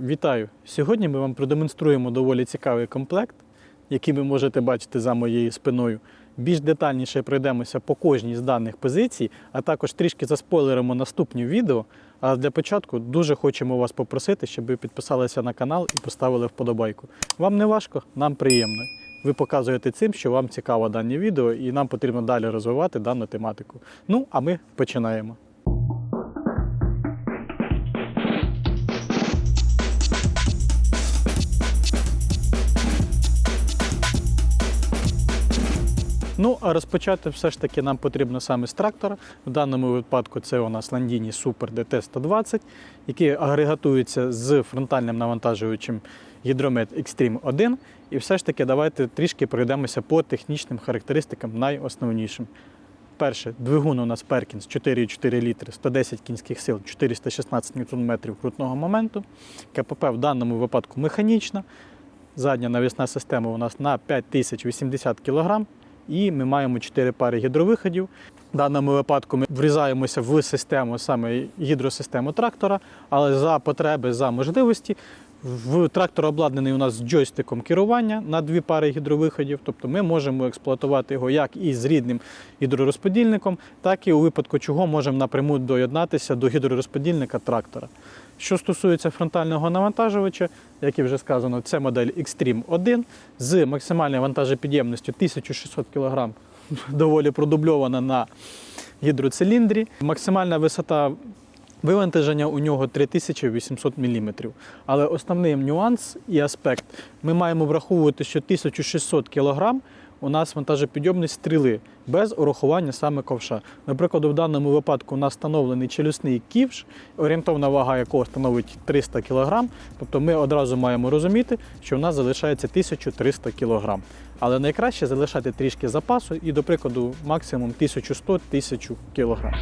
Вітаю! Сьогодні ми вам продемонструємо доволі цікавий комплект, який ви можете бачити за моєю спиною. Більш детальніше пройдемося по кожній з даних позицій, а також трішки заспойлеримо наступні відео. А для початку дуже хочемо вас попросити, щоб ви підписалися на канал і поставили вподобайку. Вам не важко, нам приємно. Ви показуєте цим, що вам цікаво дані відео, і нам потрібно далі розвивати дану тематику. Ну, а ми починаємо. Ну, а розпочати все ж таки нам потрібно саме з трактора. В даному випадку це у нас Landini Super DT120, який агрегатується з фронтальним навантажувачем Hydromet Extreme 1. І все ж таки давайте трішки пройдемося по технічним характеристикам найосновнішим. Перше, двигун у нас Perkins 4,4 літри, 110 кінських сил, 416 Нм крутного моменту. КПП в даному випадку механічна. Задня навісна система у нас на 5080 кг. І ми маємо 4 пари гідровиходів. В даному випадку ми врізаємося в систему, саме гідросистему трактора, але за потреби, за можливості. В трактор обладнаний у нас джойстиком керування на дві пари гідровиходів, тобто ми можемо експлуатувати його як і з рідним гідророзподільником, так і у випадку чого можемо напряму доєднатися до гідророзподільника трактора. Що стосується фронтального навантажувача, як і вже сказано, це модель Extreme 1 з максимальною вантажопідємністю 1600 кг, доволі продубльована на гідроциліндрі. Максимальна висота вивантаження у нього 3800 мм. Але основний нюанс і аспект ми маємо враховувати, що 1600 кг у нас вантажопідйомність стріли без урахування саме ковша. Наприклад, в даному випадку у нас встановлений челюсний ківш, орієнтовна вага якого становить 300 кг. Тобто ми одразу маємо розуміти, що у нас залишається 1300 кг. Але найкраще залишати трішки запасу і, до прикладу, максимум 1100-1000 кг.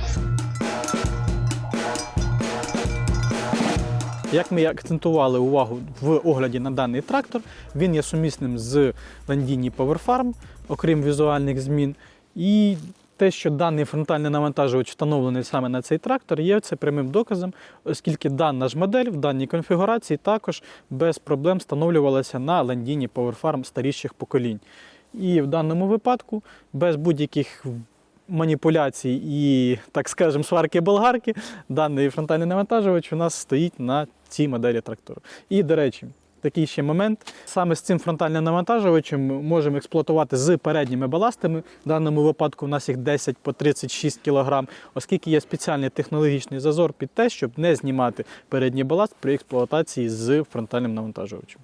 Як ми акцентували увагу в огляді на даний трактор, він є сумісним з Landini Power Farm, окрім візуальних змін. І те, що даний фронтальний навантажувач встановлений саме на цей трактор, є це прямим доказом, оскільки дана ж модель в даній конфігурації також без проблем встановлювалася на Landini Power Farm старіших поколінь. І в даному випадку без будь-яких маніпуляцій і, так скажемо, сварки-болгарки, даний фронтальний навантажувач у нас стоїть на цій моделі трактору. І, до речі, такий ще момент. Саме з цим фронтальним навантажувачем ми можемо експлуатувати з передніми баластами. В даному випадку у нас їх 10 по 36 кг, оскільки є спеціальний технологічний зазор під те, щоб не знімати передній баласт при експлуатації з фронтальним навантажувачем.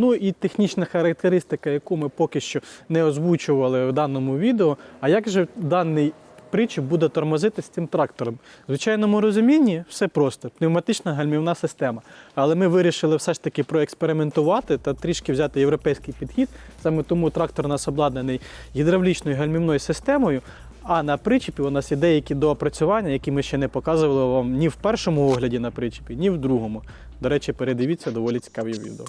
Ну і технічна характеристика, яку ми поки що не озвучували в даному відео. А як же даний причіп буде тормозити з цим трактором? В звичайному розумінні все просто пневматична гальмівна система. Але ми вирішили все ж таки проекспериментувати та трішки взяти європейський підхід. Саме тому трактор у нас обладнаний гідравлічною гальмівною системою. А на причепі у нас є деякі доопрацювання, які ми ще не показували вам ні в першому огляді на причепі, ні в другому. До речі, передивіться доволі цікаві відео.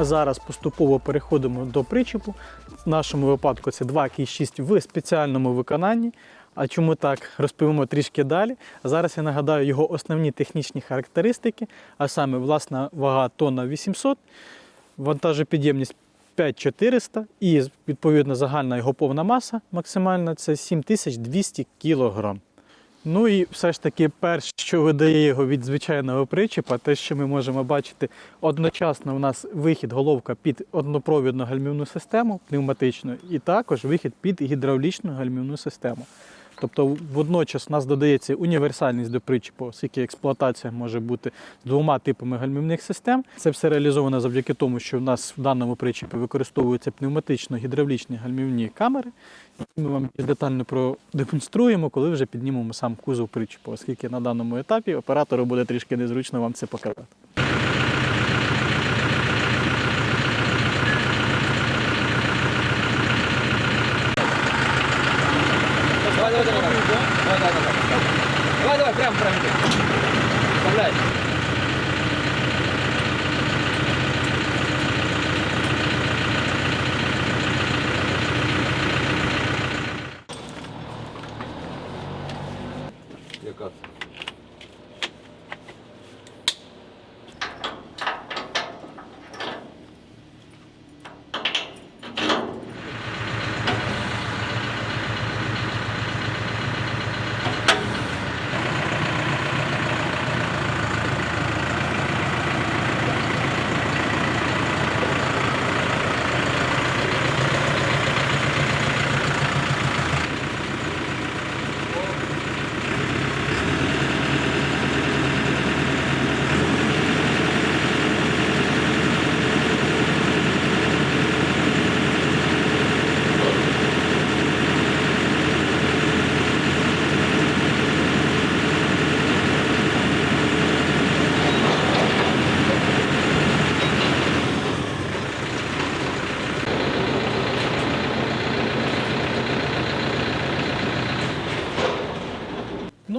А зараз поступово переходимо до причепу. В нашому випадку це 2 К6 в спеціальному виконанні. А чому так розповімо трішки далі. Зараз я нагадаю його основні технічні характеристики, а саме власна вага тонна 800, вантажопідємність 5400 і відповідно загальна його повна маса максимальна це 7200 кг. Ну і все ж таки, перше, що видає його від звичайного причепа, те, що ми можемо бачити, одночасно у нас вихід головка під однопровідну гальмівну систему пневматичну, і також вихід під гідравлічну гальмівну систему. Тобто водночас у нас додається універсальність до причепу, оскільки експлуатація може бути двома типами гальмівних систем. Це все реалізовано завдяки тому, що в нас в даному причепі використовуються пневматично-гідравлічні гальмівні камери. Ми вам детально продемонструємо, коли вже піднімемо сам кузов причепу, оскільки на даному етапі оператору буде трішки незручно вам це показати. Давай, давай, давай. Давай, давай, давай. Давай, давай, прямо, прямо. Вставляй.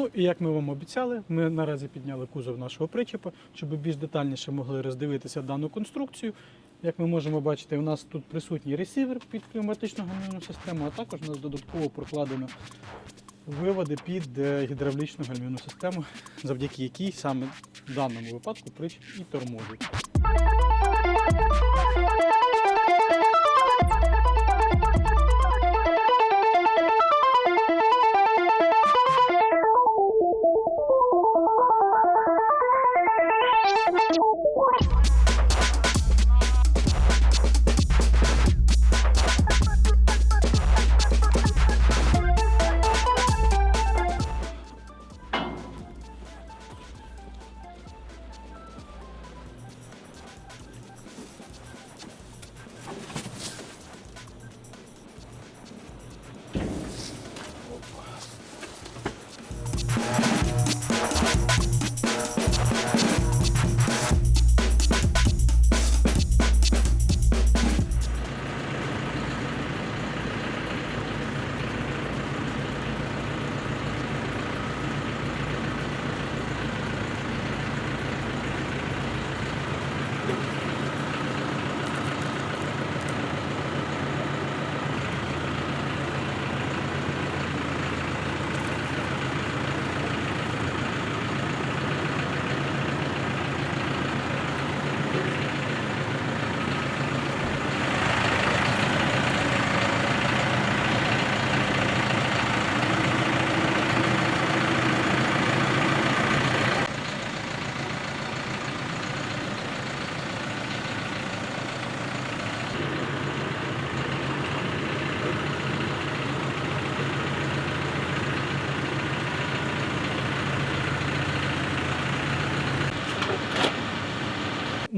Ну і як ми вам обіцяли, ми наразі підняли кузов нашого причепа, щоб більш детальніше могли роздивитися дану конструкцію. Як ми можемо бачити, у нас тут присутній ресівер під кліматичну гальмівну систему, а також у нас додатково прокладено виводи під е, гідравлічну гальмівну систему, завдяки якій саме в даному випадку причеп і тормозить.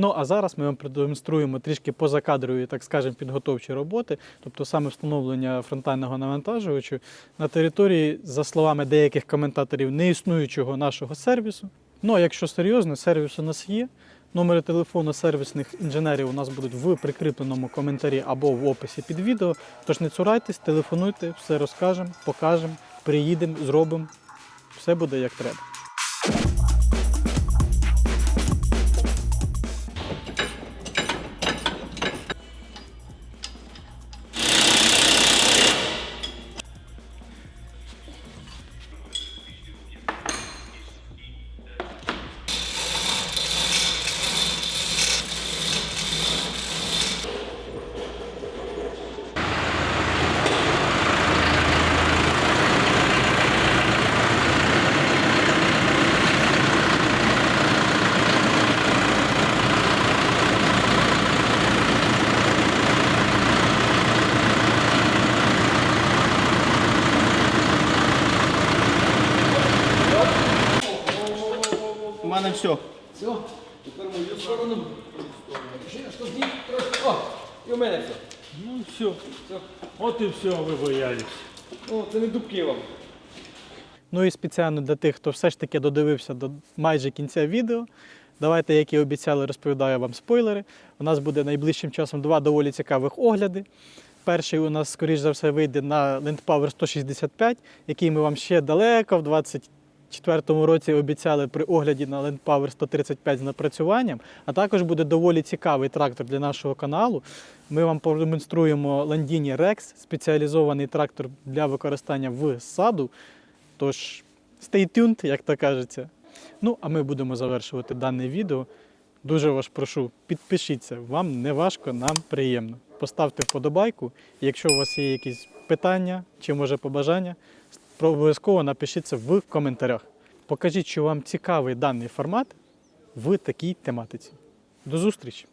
Ну а зараз ми вам продемонструємо трішки позакадрові, так скажемо, підготовчі роботи, тобто саме встановлення фронтального навантажувачу на території, за словами деяких коментаторів, неіснуючого нашого сервісу. Ну а якщо серйозно, сервіс у нас є. Номери телефону сервісних інженерів у нас будуть в прикріпленому коментарі або в описі під відео. Тож не цурайтесь, телефонуйте, все розкажемо, покажемо, приїдемо, зробимо. Все буде як треба. У все. Все, тепер мою сторону. Ще що зні трошки. О, і у мене все. Ну все. От і все, ви боялись. О, це не дубки вам. Ну і спеціально для тих, хто все ж таки додивився до майже кінця відео. Давайте, як і обіцяли, розповідаю вам спойлери. У нас буде найближчим часом два доволі цікавих огляди. Перший у нас, скоріш за все, вийде на Land Power 165, який ми вам ще далеко в 2024 році обіцяли при огляді на Land Power 135 з напрацюванням. А також буде доволі цікавий трактор для нашого каналу. Ми вам продемонструємо Landini Rex, спеціалізований трактор для використання в саду. Тож, stay tuned, як то кажеться. Ну, а ми будемо завершувати дане відео. Дуже вас прошу, підпишіться, вам не важко, нам приємно. Поставте вподобайку. Якщо у вас є якісь питання чи може побажання, обов'язково напишіть це в коментарях. Покажіть, що вам цікавий даний формат в такій тематиці. До зустрічі!